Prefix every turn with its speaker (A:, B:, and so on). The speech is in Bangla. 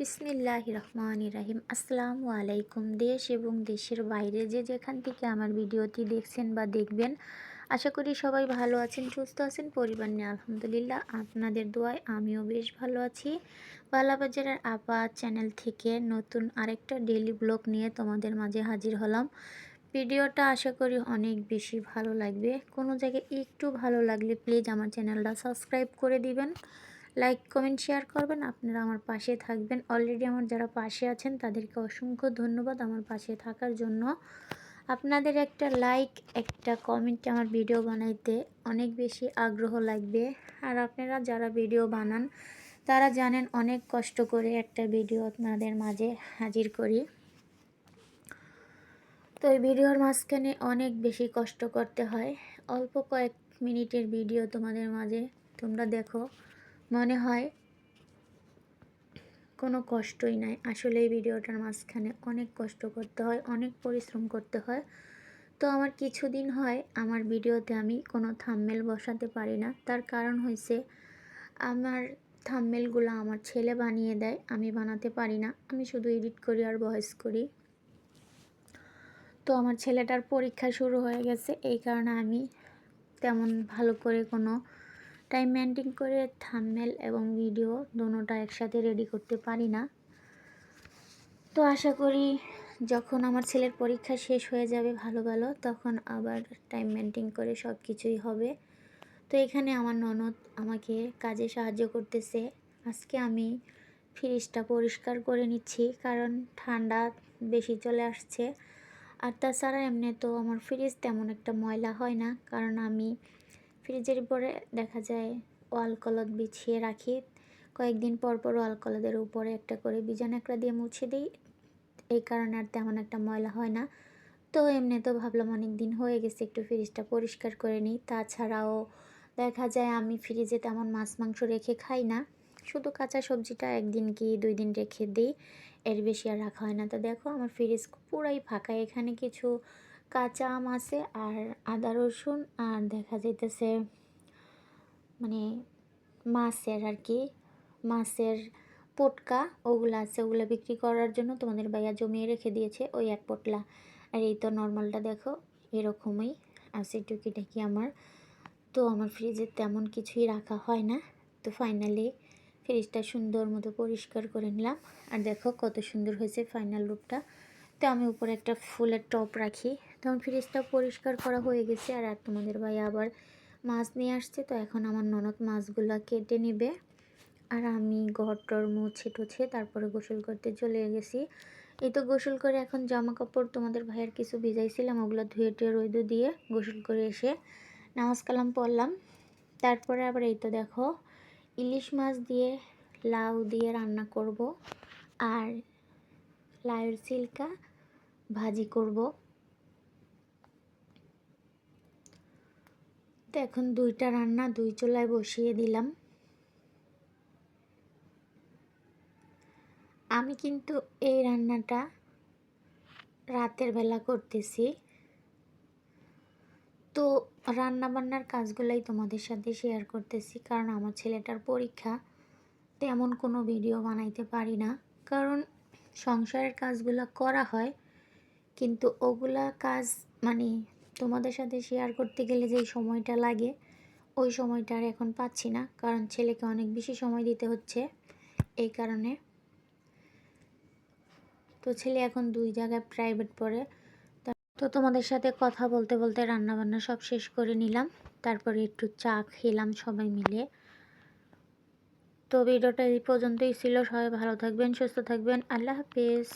A: বিসমিল্লাহ রহমান রাহিম। আসসালামু আলাইকুম। দেশ এবং দেশের বাইরে যে যেখান থেকে আমার ভিডিওটি দেখছেন বা দেখবেন, আশা করি সবাই ভালো আছেন, সুস্থ আছেন, পরিবার নিয়ে আলহামদুলিল্লাহ আপনাদের দোয়ায় আমিও বেশ ভালো আছি। বালাবাজারের আপা চ্যানেল থেকে নতুন আরেকটা ডেলি ব্লগ নিয়ে তোমাদের মাঝে হাজির হলাম। ভিডিওটা আশা করি অনেক বেশি ভালো লাগবে। কোনো জায়গায় একটু ভালো লাগলে প্লিজ আমার চ্যানেলটা সাবস্ক্রাইব করে দিবেন। লাইক কমেন্ট শেয়ার করবেন। আপনারা আমার পাশে থাকবেন। অলরেডি আমার যারা পাশে আছেন, তাদেরকে অসংখ্য ধন্যবাদ আমার পাশে থাকার জন্য। আপনাদের একটা লাইক একটা কমেন্ট আমার ভিডিও বানাইতে অনেক বেশি আগ্রহ লাগবে। আর আপনারা যারা ভিডিও বানান, তারা জানেন অনেক কষ্ট করে একটা ভিডিও আপনাদের মাঝে হাজির করি। তো এই ভিডিওর মাঝখানে অনেক বেশি কষ্ট করতে হয়। অল্প কয়েক মিনিটের ভিডিও তোমাদের মাঝে তোমরা দেখো। মনে হয় কোনো কষ্টই নাই। আসলে এই ভিডিওটার মাঝখানে অনেক কষ্ট করতে হয়, অনেক পরিশ্রম করতে হয়। তো আমার কিছুদিন হয়, আমার ভিডিওতে আমি কোনো থাম্মেল বসাতে পারি না। তার কারণ হয়েছে আমার থাম্মেলগুলো আমার ছেলে বানিয়ে দেয়, আমি বানাতে পারি না। আমি শুধু এডিট করি আর ভয়েস করি। তো আমার ছেলেটার পরীক্ষা শুরু হয়ে গেছে, এই কারণে আমি তেমন ভালো করে কোনো টাইম মেনটেন করে থামমেল এবং ভিডিও দোনোটা একসাথে রেডি করতে পারি না। তো আশা করি যখন আমার ছেলের পরীক্ষা শেষ হয়ে যাবে ভালো ভালো, তখন আবার টাইম মেনটেন করে সব কিছুই হবে। তো এখানে আমার ননদ আমাকে কাজে সাহায্য করতেছে। আজকে আমি ফ্রিজটা পরিষ্কার করে নিচ্ছি, কারণ ঠান্ডা বেশি চলে আসছে। আর তাছাড়া এমনি তো আমার ফ্রিজ তেমন একটা ময়লা হয় না, কারণ আমি ফ্রিজের উপরে দেখা যায় ওয়াল কলদ বিছিয়ে রাখি। কয়েকদিন পর পর ওয়াল কলদের উপরে একটা করে বিজান একটা দিয়ে মুছে দিই। এই কারণে আর তেমন একটা ময়লা হয় না। তো এমনি তো ভাবলাম অনেক দিন হয়ে গেছে একটু ফ্রিজটা পরিষ্কার করে নিই। তাছাড়াও দেখা যায় আমি ফ্রিজে তেমন মাছ, মাংস রেখে খাই না। শুধু কাঁচা সবজিটা একদিন কি দুই দিন রেখে দিই। এর বেশি আর রাখা হয় না। তো দেখো আমার ফ্রিজ পুরাই ফাঁকা। এখানে কিছু কাঁচা আম আছে আর আদা রসুন আর দেখা যাইতেছে মানে মাছের আর কি, মাছের পটকা, ওগুলো আছে, ওগুলো বিক্রি করার জন্য তোমাদের ভাইয়া জমিয়ে রেখে দিয়েছে ওই এক পটলা। আর এই তো নর্মালটা দেখো, এরকমই আছে টুকিটাকি আমার। তো আমার ফ্রিজে তেমন কিছুই রাখা হয় না। তো ফাইনালি ফ্রিজটা সুন্দর মতো পরিষ্কার করে নিলাম। আর দেখো কত সুন্দর হয়েছে ফাইনাল রূপটা তো আমি উপরে একটা ফুলের টপ রাখি। তখন ফ্রিজটা পরিষ্কার করা হয়ে গেছে আর আর তোমাদের ভাই আবার মাছ নিয়ে আসছে। তো এখন আমার ননদ মাছগুলো কেটে নেবে। আর আমি ঘর টর মুছে টুছে তারপরে গোসল করতে চলে গেছি। এই তো গোসল করে এখন জামা কাপড় তোমাদের ভাইয়ের কিছু ভিজাইছিলাম, ওগুলো ধুয়ে টুয়ে রোদ দিয়ে গোসল করে এসে নামাজ কালাম পড়লাম। তারপরে আবার এই তো দেখো, ইলিশ মাছ দিয়ে লাউ দিয়ে রান্না করব। আর লাউয়ের সিল্কা ভাজি করব। তো এখন দুইটা রান্না, দুই চুলায় বসিয়ে দিলাম। আমি কিন্তু এই রান্নাটা রাতের বেলা করতেছি। তো রান্না বান্নার কাজগুলাই তোমাদের সাথে শেয়ার করতেছি, কারণ আমার ছেলেটার পরীক্ষা, তেমন কোনো ভিডিও বানাইতে পারি না। কারণ সংসারের কাজগুলো করা হয় কিন্তু ওগুলা কাজ মানে তোমাদের সাথে শেয়ার করতে গেলে যেই সময়টা লাগে, ওই সময়টা আর এখন পাচ্ছি না। কারণ ছেলেকে অনেক বেশি সময় দিতে হচ্ছে এই কারণে। তো ছেলে এখন দুই জায়গায় প্রাইভেট পড়ে। তো তোমাদের সাথে কথা বলতে বলতে রান্না বান্না সব শেষ করে নিলাম। তারপরে একটু চা খেলাম সবাই মিলে। তো ভিডিওটা এই পর্যন্তই ছিল। সবাই ভালো থাকবেন, সুস্থ থাকবেন। আল্লাহ হাফিজ।